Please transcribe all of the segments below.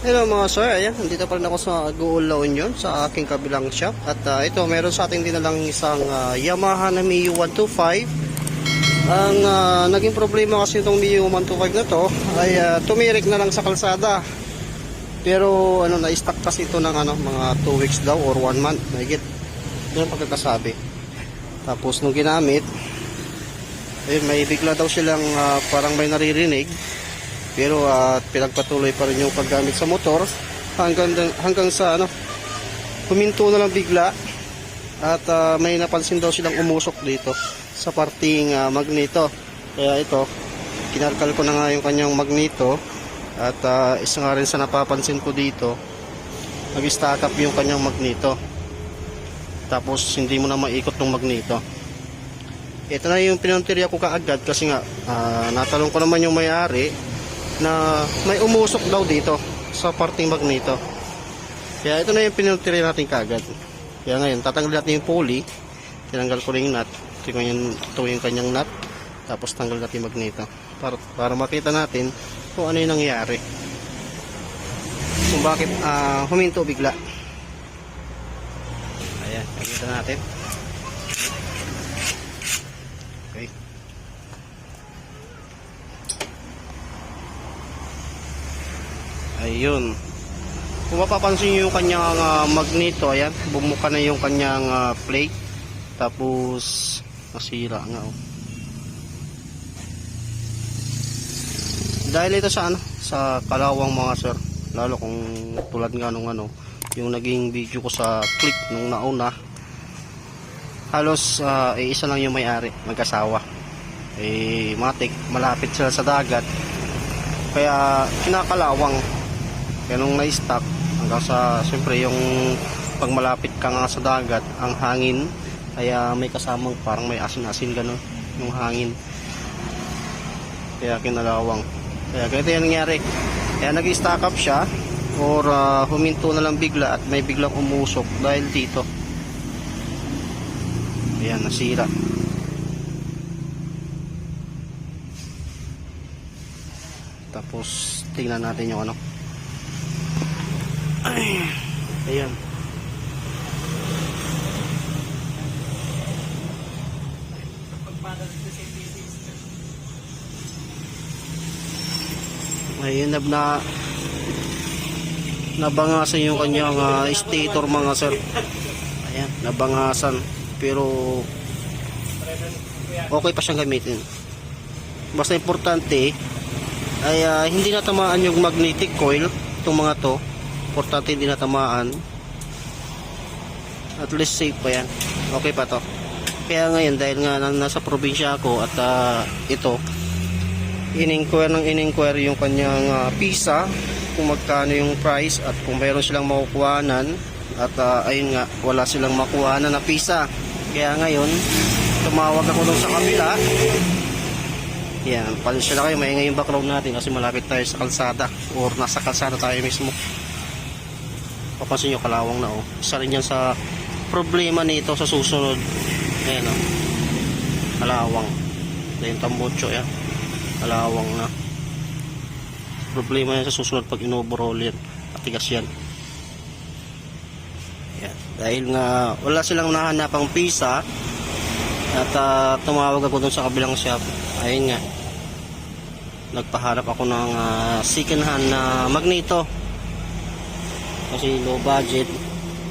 Hello mga sir, ayan, nandito pa rin ako sa Gool La Union sa aking kabilang shop. At ah, ito meron sa ating dinalang isang ah, Yamaha na Miu 125 ang ah, naging problema kasi itong Miu 125 na to ay ah, tumirik na lang sa kalsada. Pero ano na-stuck kasi ito ng ano, mga 2 weeks daw or 1 month mahigit. Ang pagkakasabi. Tapos nung ginamit ayun, may bigla daw silang ah, parang may naririnig pero at pinagpatuloy pa rin yung paggamit sa motor hanggang hanggang sa ano huminto na lang bigla at ah, may napansin daw silang umusok dito sa parting ah, magneto. Kaya ito kinarkal ko na nga yung kanyang magneto at ah, isa nga rin sa napapansin ko dito nag-stack up yung kanyang magneto. Tapos hindi mo na maikot ng magneto. Ito na yung pinantirya ko kaagad kasi nga ah, natalong ko naman yung may-ari na may umusok daw dito sa parting magneto. Kaya ito na yung pinutiri natin kagad. Kaya ngayon, tatanggal natin yung pulley. Tinanggal ko rin yung nut. Ito yung, ito yung kanyang nut. Tapos tanggal natin yung magneto. Para, para makita natin kung ano yung nangyari. Kung bakit ah, huminto bigla. Ayan, makita natin. Ayun. Kung mapapansin nyo yung kanyang ah, magneto, ayan, bumuka na yung kanyang ah, plate. Tapos, nasira nga oh. Dahil ito sa ano, sa kalawang mga sir. Lalo kung tulad nga nung ano, yung naging video ko sa click nung nauna. Halos ah, eh, isa lang yung may-ari, magkasawa. Eh, matik, malapit sila sa dagat. Kaya kinakalawang kaya nung na-stop, hanggang sa, siyempre, yung pag malapit ka nga sa dagat, ang hangin, kaya may kasamang parang may asin-asin gano'n, yung hangin. Kaya kinalawang. Kaya ganito yung nangyari. Kaya nag-stack up siya, or ah, huminto na lang bigla at may biglang umusok dahil dito. Ayan, nasira. Tapos, tingnan natin yung ano, ay, ayan. Ayun, nab na nabangasan yung kanyang ah, stator mga sir. Ayan, nabangasan. Pero okay pa siyang gamitin. Basta importante ay ah, hindi natamaan yung magnetic coil itong mga to importante hindi natamaan. At least safe pa yan. Okay pa to. Kaya ngayon dahil nga na- nasa probinsya ako at ah, ito in-inquire ng in-inquire yung kanyang ah, pisa kung magkano yung price at kung mayroon silang makukuhanan at ah, ayun nga wala silang makuhanan na pisa kaya ngayon tumawag ako dun sa kabila. Yan, pasensya na kayo, maingay yung background natin kasi malapit tayo sa kalsada or nasa kalsada tayo mismo papansin nyo kalawang na oh. Isa rin yan sa problema nito sa susunod. Ayan oh. Kalawang. Yung tambocho yan kalawang na. Problema yan sa susunod pag inoverall yan. Patigas yan. Yan dahil nga wala silang nahanapang pisa at ah, tumawag ako dun sa kabilang shop. Ayun nga. Nagpaharap ako ng ah, second hand na magneto kasi low budget.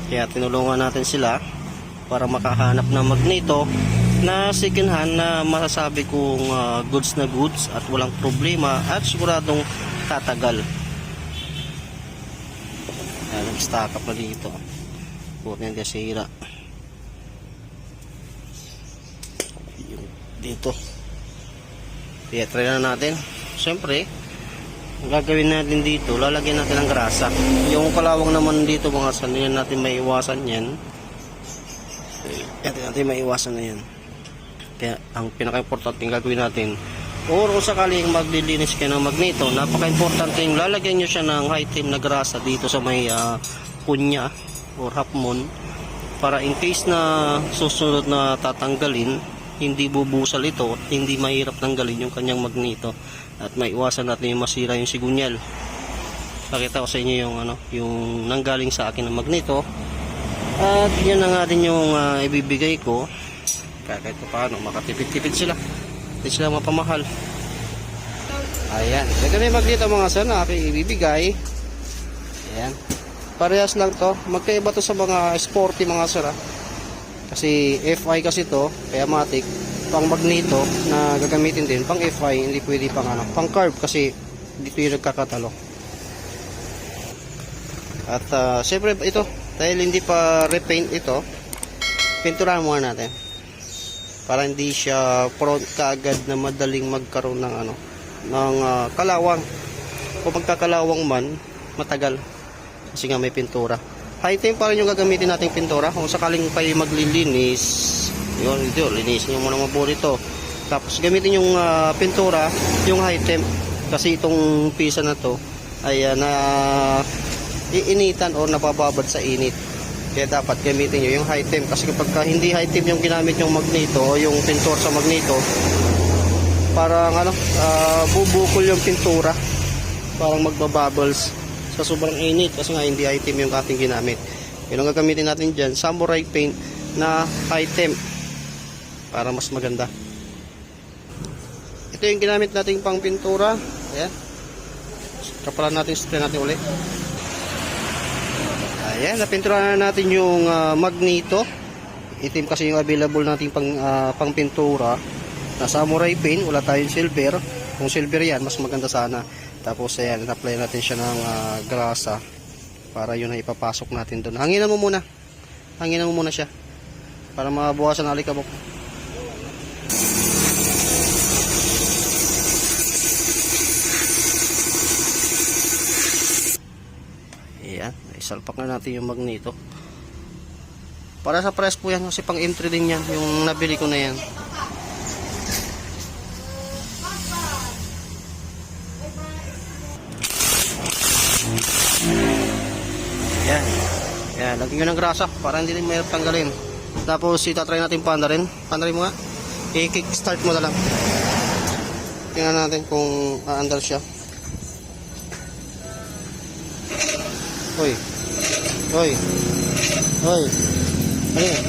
Kaya tinulungan natin sila para makahanap ng magneto na second hand na masasabi kong ah, goods na goods at walang problema at siguradong tatagal. Ayan, nag-stack up na dito yung desira Yung dito. Kaya try na natin. Syempre gagawin natin dito, lalagyan natin ng grasa. Yung kalawang naman dito mga san, yan natin maiwasan yan. Yan natin maiwasan na yan. Kaya ang pinaka-importante gagawin natin, or kung sakaling maglilinis kayo ng magneto, napaka-importante yung lalagyan nyo siya ng high-team na grasa dito sa may ah, punya or half moon para in case na susunod na tatanggalin, hindi bubusal ito hindi mahirap tanggalin yung kanyang magneto at maiwasan natin yung masira yung sigunyal Pakita ko sa inyo yung ano, yung nanggaling sa akin na magneto. At yan na nga din yung ah, ibibigay ko. Kahit pa paano, makatipid-tipid sila. Hindi sila mapamahal. Ayan. Ito na yung magneto mga sir na aking ibibigay. Ayan. Parehas lang to. Magkaiba to sa mga sporty mga sir ah. Kasi FI kasi to, kaya matic, pang magneto na gagamitin din, pang FI, hindi pwede pang ano, pang carb kasi dito yung nagkakatalo. At uh, syempre ito, dahil hindi pa repaint ito, pinturahan muna natin. Para hindi siya prone kaagad na madaling magkaroon ng ano, ng ah, kalawang. Kung magkakalawang man, matagal. Kasi nga may pintura. High time pa rin yung gagamitin nating pintura. Kung sakaling kayo maglilinis, yun, ito, linisin nyo muna mabuti ito. Tapos gamitin yung ah, pintura, yung high temp. Kasi itong pisa na to ay ah, na iinitan o napababad sa init. Kaya dapat gamitin nyo yung high temp. Kasi kapag ka hindi high temp yung ginamit yung magneto o yung pintor sa magneto, parang ano, ah, bubukol yung pintura. Parang magbabubbles sa sobrang init kasi nga hindi high temp yung ating ginamit. Yun ang gagamitin natin dyan, samurai paint na high temp para mas maganda. Ito yung ginamit nating pang pintura. Ayan. Kapalan natin, spray natin ulit. Ayan, napintura na natin yung ah, magneto. Itim kasi yung available nating pang, ah, pang pintura. Na samurai paint, wala tayong silver. Kung silver yan, mas maganda sana. Tapos ayan, apply natin siya ng ah, grasa para yun ay ipapasok natin doon. Hanginan mo muna. Hanginan mo muna siya para mabawasan alikabok. Ayan, isalpak na natin yung magneto. Para sa press po yan kasi pang entry din yan, yung nabili ko na yan. Yan. Yan, lagyan nyo ng grasa para hindi din mahirap tanggalin. Tapos itatry natin panda rin. Panda rin mo nga. I-kickstart mo na lang. Tingnan natin kung aandar siya. Hoy. Hoy. Hoy. Ano yan?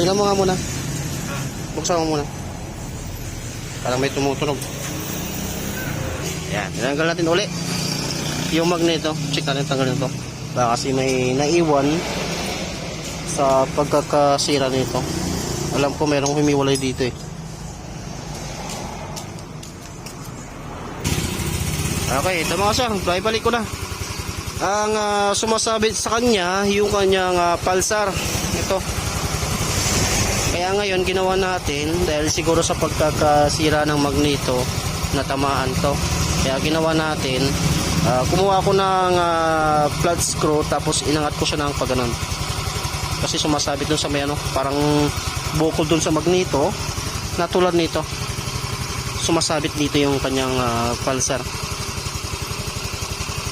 Tingnan mo nga muna. Buksan mo muna. Parang may tumutunog. Yan. Tinanggal natin uli. Yung magneto. Check natin tanggalin to. Baka kasi may naiwan sa pagkakasira nito. Alam ko merong humiwalay dito eh. Okay, ito mga sir, balik ko na. Ang ah, sumasabit sa kanya, yung kanyang ah, pulsar. Ito. Kaya ngayon, ginawa natin, dahil siguro sa pagkakasira ng magneto, natamaan to. Kaya ginawa natin, ah, kumuha ko ng ah, flat screw, tapos inangat ko siya ng pagganon. Kasi sumasabit dun sa may ano, parang bukol dun sa magneto, na tulad nito. Sumasabit dito yung kanyang ah, pulsar.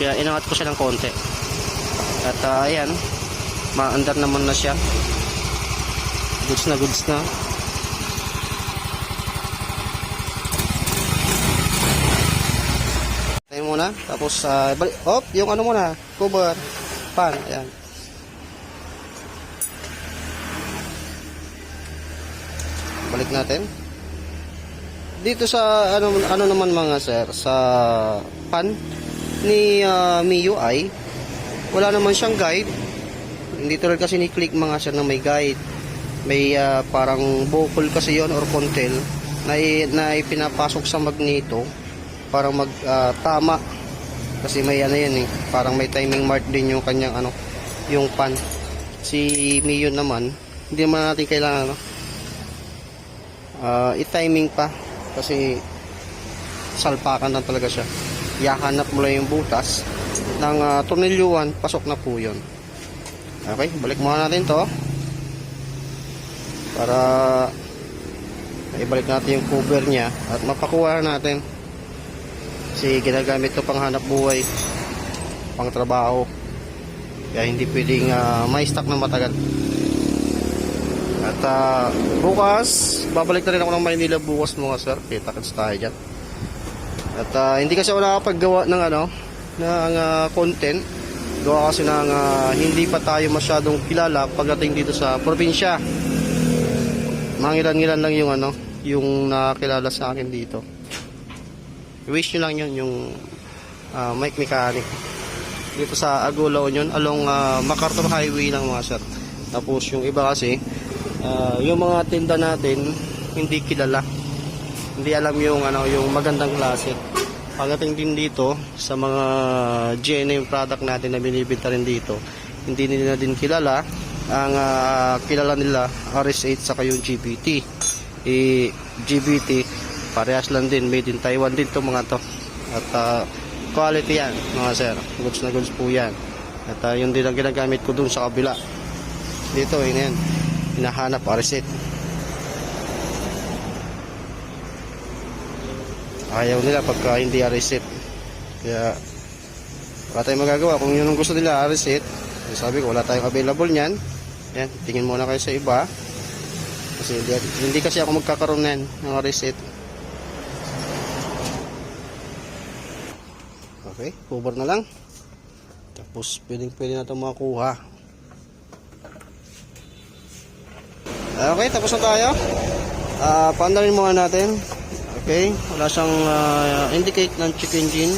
Kaya inangat ko siya ng konti. At ah, ayan, maandar naman na siya. Goods na goods na. Tayo muna. Tapos, uh, balik. Op, yung ano muna. Cover. Pan. Ayan. Balik natin. Dito sa ano ano naman mga sir sa pan ni uh, MIUI wala naman siyang guide. Hindi tulad kasi ni click mga sir na may guide. May ah, parang bukol kasi yon or contel na, na ipinapasok sa magneto para mag ah, tama. Kasi may ano yan eh parang may timing mark din yung kanyang ano yung pan. Si Mio naman hindi naman natin kailangan ano. Ah, i-timing pa kasi salpakan lang talaga siya yahanap mo lang yung butas ng uh, tornilyuan pasok na po yun. Okay balik muna natin to. Para ibalik natin yung cover niya at mapakuha natin kasi ginagamit to pang hanap buhay pang trabaho. Kaya hindi pwedeng uh, may stock na matagal. At ah, bukas babalik na rin ako ng Maynila bukas mga sir. Kita kits tayo dyan at ah, hindi kasi ako nakapaggawa ng ano ng ah, content. Gawa kasi ng ah, hindi pa tayo masyadong kilala pagdating dito sa probinsya. Mangilan-ngilan lang yung ano, yung nakakilala sa akin dito. Wish nyo lang yun, yung ah, mic mechanic. Dito sa Agula Union, along ah, MacArthur Highway lang mga sir. Tapos yung iba kasi, ah, yung mga tinda natin, hindi kilala. Hindi alam yung ano, yung magandang klase. Pagdating din dito sa mga GNM product natin na binibenta rin dito, hindi nila din kilala. Ang ah, kilala nila RS8 saka yung GBT. Eh, GBT parehas lang din made in Taiwan din to mga to. At ah, quality yan mga sir. Goods na goods po yan. At ah, yun din ang ginagamit ko dun sa kabila. Dito yun yan. Hinahanap RS8. Ayaw nila pagka hindi reset kaya wala tayong magagawa. Kung yun ang gusto nila reset sabi ko wala tayong available niyan. Yan tingin muna kayo sa iba. Kasi hindi, hindi kasi ako magkakaroon nan ng reset okay cover na lang. Tapos pwedeng pwede na ito makuha. Okay tapos na tayo. Ah, paandarin muna natin Okay, wala siyang ah, indicate ng check engine.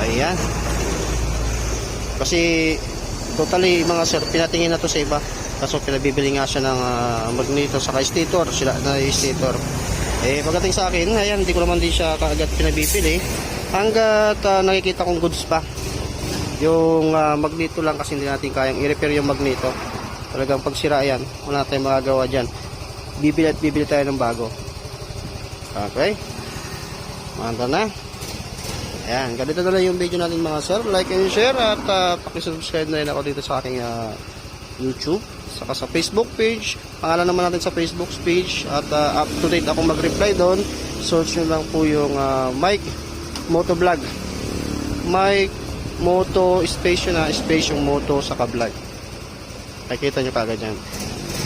Ayan. Kasi totally mga sir, pinatingin na to sa iba. Kaso pinabibili nga siya ng ah, magneto sa stator, sila na stator. Eh pagdating sa akin, ayan, hindi ko naman din siya kaagad pinabibili. Hanggat ah, nakikita kong goods pa. Yung ah, magneto lang kasi hindi natin kayang i-repair yung magneto. Talagang pag sira yan, wala tayong magagawa dyan bibili at bibili tayo ng bago. Okay? Manda na. Ayan, ganito na lang yung video natin mga sir. Like and share at uh, pakisubscribe na rin ako dito sa aking uh, YouTube. Saka sa Facebook page. Pangalan naman natin sa Facebook page. At uh, up to date ako mag-reply doon. Search nyo lang po yung uh, Mike Moto Vlog. Mike Moto Space yun na. Space yung moto sa ka-vlog. Nakikita nyo kagad yan.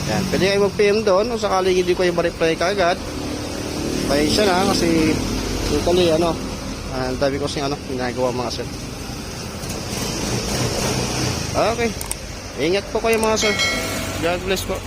Yan, pwede kayo mag-PM doon kung sakaling hindi ko yung ma-reply kaagad. Pasensya na kasi totally ano, ang dami ko sing ano, ginagawa mga sir. Okay. Ingat po kayo mga sir. God bless po.